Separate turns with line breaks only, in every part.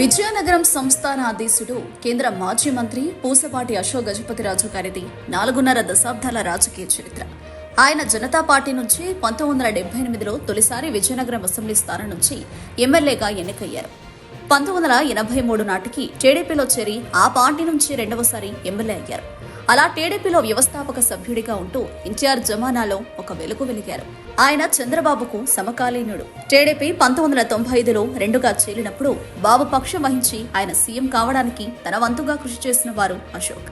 విజయనగరం సంస్థానాధీశుడు కేంద్ర మాజీ మంత్రి పూసపాటి అశోక్ గజపతిరాజు గారిది నాలుగున్నర దశాబ్దాల రాజకీయ చరిత్ర. ఆయన జనతా పార్టీ నుంచి పంతొమ్మిది వందల డెబ్బై ఎనిమిదిలో తొలిసారి విజయనగరం అసెంబ్లీ స్థానం నుంచి ఎమ్మెల్యేగా ఎన్నికయ్యారు. పంతొమ్మిది వందల ఎనభై మూడు నాటికి టీడీపీలో చేరి ఆ పార్టీ నుంచి రెండవసారి ఎమ్మెల్యే అయ్యారు. అలా టీడీపీలో వ్యవస్థాపక సభ్యుడిగా ఉంటూ ఎన్టీఆర్ జమానాలో ఒక వెలుగు వెలిగారు. ఆయన చంద్రబాబుకు సమకాలీనుడు. టీడీపీ పంతొమ్మిది వందల తొంభై ఐదులో రెండుగా చేరినప్పుడు బాబు పక్షం వహించి ఆయన సీఎం కావడానికి తన వంతుగా కృషి చేసిన వారు అశోక్.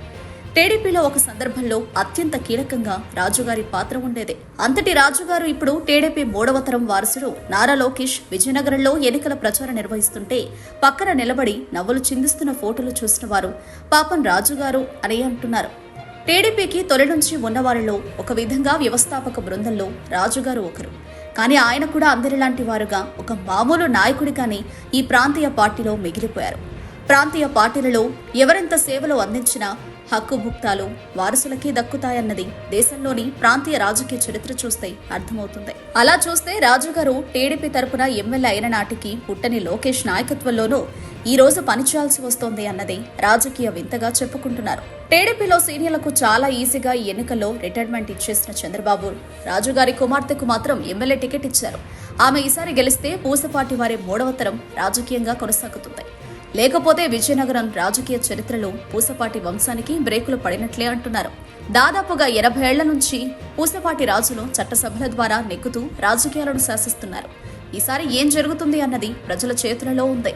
టీడీపీలో ఒక సందర్భంలో అత్యంత కీలకంగా రాజుగారి పాత్ర ఉండేదే. అంతటి రాజుగారు ఇప్పుడు టీడీపీ మూడవ తరం వారసుడు నారా లోకేష్ విజయనగరంలో ఎన్నికల ప్రచారం నిర్వహిస్తుంటే పక్కన నిలబడి నవ్వులు చిందిస్తున్న ఫోటోలు చూసిన వారు పాపం రాజుగారు అని అంటున్నారు. టీడీపీకి తొలి నుంచి ఉన్నవారిలో ఒక విధంగా వ్యవస్థాపక బృందంలో రాజుగారు ఒకరు. కానీ ఆయన కూడా అందరిలాంటి వారుగా ఒక మామూలు నాయకుడిగానే ఈ ప్రాంతీయ పార్టీలో మిగిలిపోయారు. ప్రాంతీయ పార్టీలలో ఎవరెంత సేవలు అందించినా హక్కు భుక్తాలు వారసులకే దక్కుతాయన్నది దేశంలోని ప్రాంతీయ రాజకీయ చరిత్ర చూస్తే అర్థమవుతుంది. అలా చూస్తే రాజుగారు టీడీపీ తరపున ఎమ్మెల్యే అయిన నాటికి పుట్టని లోకేష్ నాయకత్వంలోనూ ఈ రోజు పనిచేయాల్సి వస్తోంది అన్నది రాజకీయ వింతగా చెప్పుకుంటున్నారు. టీడీపీలో సీనియర్లకు చాలా ఈజీగా ఈ ఎన్నికల్లో రిటైర్మెంట్ ఇచ్చేసిన చంద్రబాబు రాజుగారి కుమార్తెకు మాత్రం ఎమ్మెల్యే టికెట్ ఇచ్చారు. ఆమె ఈసారి గెలిస్తే పూసపాటి వారి మూడవ తరం రాజకీయంగా కొనసాగుతుంది. లేకపోతే విజయనగరం రాజకీయ చరిత్రలో పూసపాటి వంశానికి బ్రేకులు పడినట్లే అంటున్నారు. దాదాపుగా ఎనభై ఏళ్ళ నుంచి పూసపాటి రాజులు చట్టసభల ద్వారా నెక్కుతూ రాజకీయాలను శాసిస్తున్నారు. ఈసారి ఏం జరుగుతుంది అన్నది ప్రజల చేతులలో ఉంది.